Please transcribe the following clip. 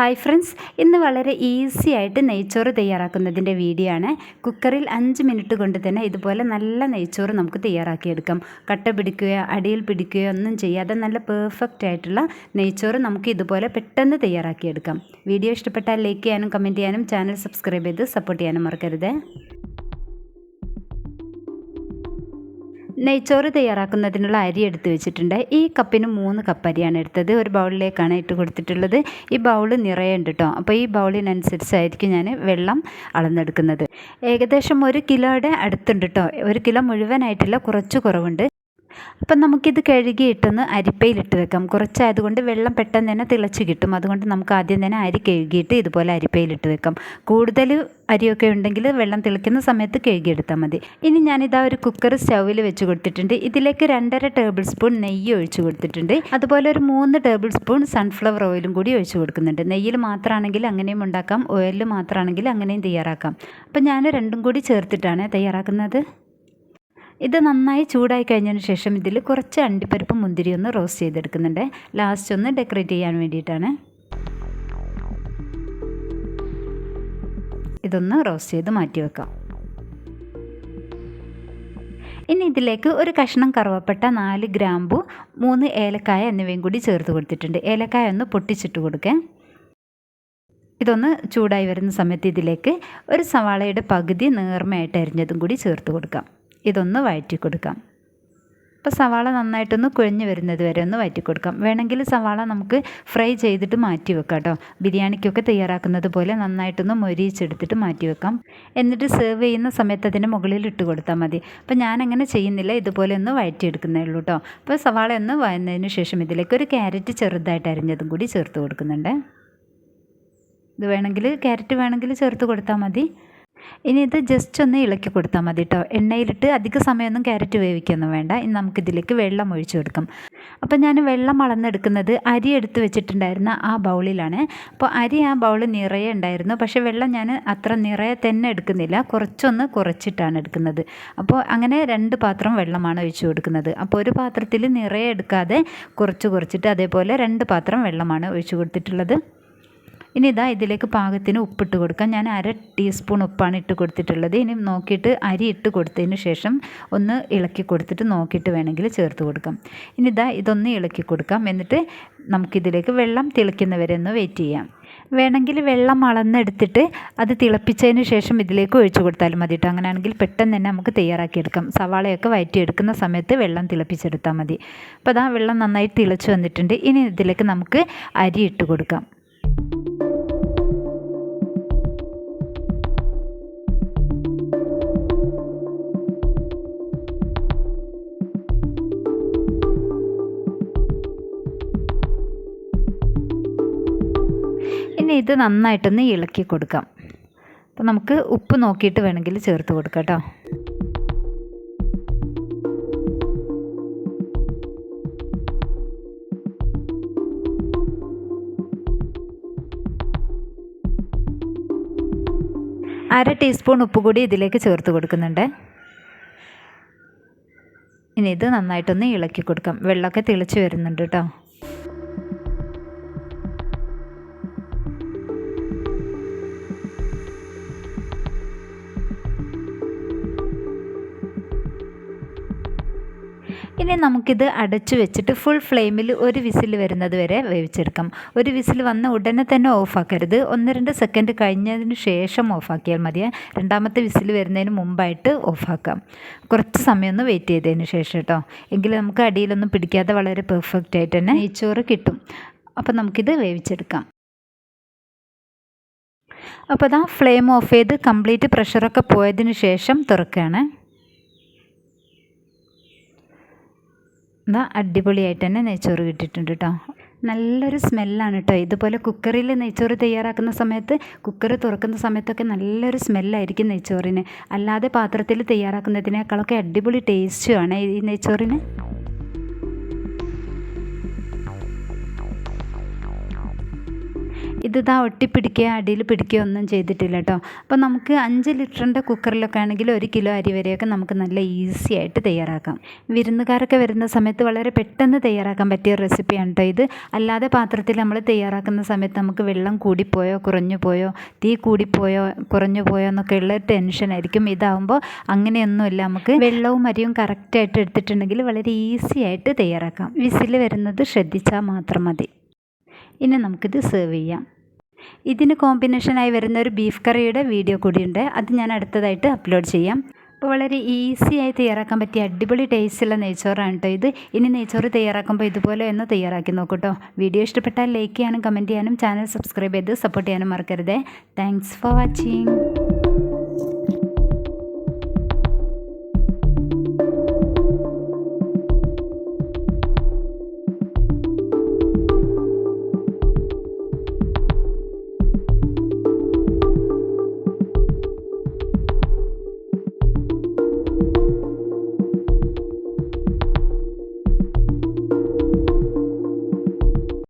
Hi friends ഇന്ന് വളരെ easy ആയിട്ട് നെയ്ച്ചോറ് തയ്യാറാക്കുന്നതിന്റെ വീഡിയോ ആണ്. കുക്കറിൽ അഞ്ച് മിനിറ്റ് കൊണ്ട് തന്നെ ഇതുപോലെ നല്ല നെയ്ച്ചോറ് നമുക്ക് തയ്യാറാക്കിയെടുക്കാം. കട്ട പിടിക്കുകയോ അടിയിൽ പിടിക്കുകയോ ഒന്നും ചെയ്യാതെ നല്ല പെർഫെക്റ്റ് ആയിട്ടുള്ള നെയ്ച്ചോറ് നമുക്ക് ഇതുപോലെ പെട്ടെന്ന് തയ്യാറാക്കിയെടുക്കാം. വീഡിയോ ഇഷ്ടപ്പെട്ടാൽ ലൈക്ക് ചെയ്യാനും കമന്റ് ചെയ്യാനും ചാനൽ സബ്സ്ക്രൈബ് ചെയ്ത് സപ്പോർട്ട് ചെയ്യാനും മറക്കരുത്. നെയ്ച്ചോറ് തയ്യാറാക്കുന്നതിനുള്ള അരി എടുത്ത് വെച്ചിട്ടുണ്ട്. ഈ കപ്പിന് മൂന്ന് കപ്പ് അരിയാണ് എടുത്തത്. ഒരു ബൗളിലേക്കാണ് ഇട്ട് കൊടുത്തിട്ടുള്ളത്. ഈ ബൗൾ നിറയുണ്ട് കേട്ടോ അപ്പോൾ ഈ ബൗളിനനുസരിച്ചായിരിക്കും ഞാൻ വെള്ളം അളന്നെടുക്കുന്നത്. ഏകദേശം ഒരു കിലോയുടെ അടുത്തുണ്ട് കേട്ടോ ഒരു കിലോ മുഴുവനായിട്ടില്ല കുറച്ച് കുറവുണ്ട്. അപ്പം നമുക്കിത് കഴുകിയിട്ടൊന്ന് അരിപ്പയിലിട്ട് വെക്കാം. കുറച്ചായതുകൊണ്ട് വെള്ളം പെട്ടെന്ന് തന്നെ തിളച്ച് കിട്ടും. അതുകൊണ്ട് നമുക്ക് ആദ്യം തന്നെ അരി കഴുകിയിട്ട് ഇതുപോലെ അരിപ്പയിലിട്ട് വെക്കാം. കൂടുതൽ അരിയൊക്കെ ഉണ്ടെങ്കിൽ വെള്ളം തിളയ്ക്കുന്ന സമയത്ത് കഴുകിയെടുത്താൽ മതി. ഇനി ഞാനിതാ ഒരു കുക്കർ സ്റ്റൗവിൽ വെച്ച് കൊടുത്തിട്ടുണ്ട്. ഇതിലേക്ക് രണ്ടര ടേബിൾ സ്പൂൺ നെയ്യ് ഒഴിച്ച് കൊടുത്തിട്ടുണ്ട്. അതുപോലെ ഒരു മൂന്ന് ടേബിൾ സ്പൂൺ സൺഫ്ലവർ ഓയിലും കൂടി ഒഴിച്ച് കൊടുക്കുന്നുണ്ട്. നെയ്യിൽ മാത്രമാണെങ്കിൽ അങ്ങനെയും ഉണ്ടാക്കാം. ഓയിലിൽ മാത്രമാണെങ്കിൽ അങ്ങനെയും തയ്യാറാക്കാം. അപ്പം ഞാൻ രണ്ടും കൂടി ചേർത്തിട്ടാണ് തയ്യാറാക്കുന്നത്. ഇത് നന്നായി ചൂടായി കഴിഞ്ഞതിന് ശേഷം ഇതിൽ കുറച്ച് അണ്ടിപ്പരിപ്പ് മുന്തിരി ഒന്ന് റോസ്റ്റ് ചെയ്തെടുക്കുന്നുണ്ട്. ലാസ്റ്റ് ഒന്ന് ഡെക്കറേറ്റ് ചെയ്യാൻ വേണ്ടിയിട്ടാണ്. ഇതൊന്ന് റോസ്റ്റ് ചെയ്ത് മാറ്റി വെക്കാം. ഇനി ഇതിലേക്ക് ഒരു കഷ്ണം കറുവപ്പട്ട നാല് ഗ്രാമ്പു മൂന്ന് ഏലക്കായ എന്നിവയും കൂടി ചേർത്ത് കൊടുത്തിട്ടുണ്ട്. ഏലക്കായ ഒന്ന് പൊട്ടിച്ചിട്ട് കൊടുക്കുക ഇതൊന്ന് ചൂടായി വരുന്ന സമയത്ത് ഇതിലേക്ക് ഒരു സവാളയുടെ പകുതി നേർമയായിട്ട് അരിഞ്ഞതും കൂടി ചേർത്ത് കൊടുക്കാം. ഇതൊന്ന് വഴറ്റി കൊടുക്കാം അപ്പോൾ സവാള നന്നായിട്ടൊന്ന് കുഴഞ്ഞ് വരുന്നത് വരെ ഒന്ന് വഴറ്റി കൊടുക്കാം വേണമെങ്കിൽ സവാള നമുക്ക് ഫ്രൈ ചെയ്തിട്ട് മാറ്റി വെക്കാം കേട്ടോ ബിരിയാണിക്കൊക്കെ തയ്യാറാക്കുന്നത് പോലെ നന്നായിട്ടൊന്ന് മൊരിയിച്ചെടുത്തിട്ട് മാറ്റി വെക്കാം. എന്നിട്ട് സെർവ് ചെയ്യുന്ന സമയത്ത് അതിന്റെ മുകളിൽ ഇട്ട് കൊടുത്താൽ മതി. അപ്പോൾ ഞാൻ അങ്ങനെ ചെയ്യുന്നില്ല. ഇതുപോലെ ഒന്ന് വഴറ്റിയെടുക്കുന്നേ ഉള്ളൂ കേട്ടോ അപ്പോൾ സവാള ഒന്ന് വഴന്നതിന് ശേഷം ഇതിലേക്ക് ഒരു ക്യാരറ്റ് ചെറുതായിട്ട് അരിഞ്ഞതും കൂടി ചേർത്ത് കൊടുക്കുന്നുണ്ട്. ഇത് വേണമെങ്കിൽ ക്യാരറ്റ് വേണമെങ്കിൽ ചേർത്ത് കൊടുത്താൽ മതി. ഇനി ഇത് ജസ്റ്റ് ഒന്ന് ഇളക്കി കൊടുത്താൽ മതി കേട്ടോ എണ്ണയിലിട്ട് അധിക സമയമൊന്നും ക്യാരറ്റ് വേവിക്കൊന്നും വേണ്ട. ഇനി നമുക്കിതിലേക്ക് വെള്ളം ഒഴിച്ചു കൊടുക്കാം. അപ്പോൾ ഞാൻ വെള്ളം അളന്നെടുക്കുന്നത് അരി എടുത്ത് വെച്ചിട്ടുണ്ടായിരുന്ന ആ ബൗളിലാണ്. അപ്പോൾ അരി ആ ബൗൾ നിറയെ ഉണ്ടായിരുന്നു. പക്ഷേ വെള്ളം ഞാൻ അത്ര നിറയെ തന്നെ എടുക്കുന്നില്ല. കുറച്ചൊന്ന് കുറച്ചിട്ടാണ് എടുക്കുന്നത്. അപ്പോൾ അങ്ങനെ രണ്ട് പാത്രം വെള്ളമാണ് ഒഴിച്ചു കൊടുക്കുന്നത്. അപ്പോൾ ഒരു പാത്രത്തിൽ നിറയെ എടുക്കാതെ കുറച്ച് കുറച്ചിട്ട് അതേപോലെ രണ്ട് പാത്രം വെള്ളമാണ് ഒഴിച്ചു കൊടുത്തിട്ടുള്ളത്. ഇനി ഇതാ ഇതിലേക്ക് പാകത്തിന് ഉപ്പിട്ട് കൊടുക്കാം. ഞാൻ അര ടീസ്പൂൺ ഉപ്പാണ് ഇട്ട് കൊടുത്തിട്ടുള്ളത്. ഇനി നോക്കിയിട്ട് അരി ഇട്ട് കൊടുത്തതിന് ശേഷം ഒന്ന് ഇളക്കി കൊടുത്തിട്ട് നോക്കിയിട്ട് വേണമെങ്കിൽ ചേർത്ത് കൊടുക്കാം. ഇനി ഇതാ ഇതൊന്ന് ഇളക്കി കൊടുക്കാം. എന്നിട്ട് നമുക്കിതിലേക്ക് വെള്ളം തിളയ്ക്കുന്നവരെ ഒന്ന് വെയിറ്റ് ചെയ്യാം. വേണമെങ്കിൽ വെള്ളം അളന്നെടുത്തിട്ട് അത് തിളപ്പിച്ചതിന് ശേഷം ഇതിലേക്ക് ഒഴിച്ചു കൊടുത്താലും മതി കേട്ടോ അങ്ങനെയാണെങ്കിൽ പെട്ടെന്ന് തന്നെ നമുക്ക് തയ്യാറാക്കിയെടുക്കാം. സവാളയൊക്കെ വയറ്റിയെടുക്കുന്ന സമയത്ത് വെള്ളം തിളപ്പിച്ചെടുത്താൽ മതി. അപ്പോൾ അതാ വെള്ളം നന്നായി തിളച്ച് വന്നിട്ടുണ്ട്. ഇനി ഇതിലേക്ക് നമുക്ക് അരി ഇട്ട് കൊടുക്കാം. ഇത് നന്നായിട്ടൊന്ന് ഇളക്കി കൊടുക്കാം. അപ്പോൾ നമുക്ക് ഉപ്പ് നോക്കിയിട്ട് വേണമെങ്കിൽ ചേർത്ത് കൊടുക്കാം കേട്ടോ. അര ടീസ്പൂൺ ഉപ്പ് കൂടി ഇതിലേക്ക് ചേർത്ത് കൊടുക്കുന്നുണ്ട്. ഇനി ഇത് നന്നായിട്ടൊന്ന് ഇളക്കി കൊടുക്കാം. വെള്ളമൊക്കെ തിളച്ച് വരുന്നുണ്ട് കേട്ടോ. ഇനി നമുക്കിത് അടച്ചു വെച്ചിട്ട് ഫുൾ ഫ്ലെയിമിൽ ഒരു വിസിൽ വരുന്നത് വരെ വേവിച്ചെടുക്കാം. ഒരു വിസിൽ വന്ന ഉടനെ തന്നെ ഓഫാക്കരുത് ഒന്ന് രണ്ട് സെക്കൻഡ് കഴിഞ്ഞതിന് ശേഷം ഓഫാക്കിയാൽ മതി രണ്ടാമത്തെ വിസിൽ വരുന്നതിന് മുമ്പായിട്ട് ഓഫാക്കാം കുറച്ച് സമയം ഒന്ന് വെയിറ്റ് ചെയ്തതിന് ശേഷം കേട്ടോ എങ്കിൽ നമുക്ക് അടിയിലൊന്നും പിടിക്കാതെ വളരെ പെർഫെക്റ്റ് ആയിട്ട് തന്നെ നെയ്ച്ചോറ് കിട്ടും. അപ്പോൾ നമുക്കിത് വേവിച്ചെടുക്കാം. അപ്പോൾ അതാ ഫ്ലെയിം ഓഫ് ചെയ്ത് കംപ്ലീറ്റ് പ്രഷറൊക്കെ പോയതിന് ശേഷം തുറക്കുകയാണ്. എന്താ അടിപൊളിയായിട്ട് തന്നെ നെയ്ച്ചോറ് കിട്ടിയിട്ടുണ്ട് കേട്ടോ നല്ലൊരു സ്മെല്ലാണ് കേട്ടോ ഇതുപോലെ കുക്കറിൽ നെയ്ച്ചോറ് തയ്യാറാക്കുന്ന സമയത്ത് കുക്കർ തുറക്കുന്ന സമയത്തൊക്കെ നല്ലൊരു സ്മെല്ലായിരിക്കും നെയ്ച്ചോറിന്. അല്ലാതെ പാത്രത്തിൽ തയ്യാറാക്കുന്നതിനേക്കാളൊക്കെ അടിപൊളി ടേസ്റ്റുമാണ് ഈ നെയ്ച്ചോറിന്. ഇത് ഇതാ ഒട്ടിപ്പിടിക്കുക അടിയിൽ പിടിക്കുക ഒന്നും ചെയ്തിട്ടില്ല കേട്ടോ അപ്പോൾ നമുക്ക് അഞ്ച് ലിറ്ററിന്റെ കുക്കറിലൊക്കെ ആണെങ്കിൽ ഒരു കിലോ അരി വരെയൊക്കെ നമുക്ക് നല്ല ഈസി ആയിട്ട് തയ്യാറാക്കാം. വിരുന്നുകാരൊക്കെ വരുന്ന സമയത്ത് വളരെ പെട്ടെന്ന് തയ്യാറാക്കാൻ പറ്റിയ റെസിപ്പിയാണ് കേട്ടോ ഇത്. അല്ലാതെ പാത്രത്തിൽ നമ്മൾ തയ്യാറാക്കുന്ന സമയത്ത് നമുക്ക് വെള്ളം കൂടിപ്പോയോ കുറഞ്ഞു പോയോ തീ കൂടിപ്പോയോ കുറഞ്ഞു പോയോ എന്നൊക്കെയുള്ള ടെൻഷനായിരിക്കും ഇതാവുമ്പോൾ അങ്ങനെയൊന്നുമില്ല. നമുക്ക് വെള്ളവും അരിയും കറക്റ്റായിട്ട് എടുത്തിട്ടുണ്ടെങ്കിൽ വളരെ ഈസി ആയിട്ട് തയ്യാറാക്കാം. വിസിൽ വരുന്നത് ശ്രദ്ധിച്ചാൽ മാത്രം മതി. ഇനി നമുക്കിത് സെർവ് ചെയ്യാം. ഇതിന് കോമ്പിനേഷനായി വരുന്ന ഒരു ബീഫ് കറിയുടെ വീഡിയോ കൂടിയുണ്ട്. അത് ഞാൻ അടുത്തതായിട്ട് അപ്ലോഡ് ചെയ്യാം. അപ്പോൾ വളരെ ഈസി ആയി തയ്യാറാക്കാൻ പറ്റിയ അടിപൊളി ടേസ്റ്റുള്ള നെയ്ച്ചോറാണ് കേട്ടോ ഇത്. ഇനി നെയ്ച്ചോറ് തയ്യാറാക്കുമ്പോൾ ഇതുപോലെ ഒന്ന് തയ്യാറാക്കി നോക്കൂ കേട്ടോ വീഡിയോ ഇഷ്ടപ്പെട്ടാൽ ലൈക്ക് ചെയ്യാനും കമന്റ് ചെയ്യാനും ചാനൽ സബ്സ്ക്രൈബ് ചെയ്ത് സപ്പോർട്ട് ചെയ്യാനും മറക്കരുത്. Thanks for watching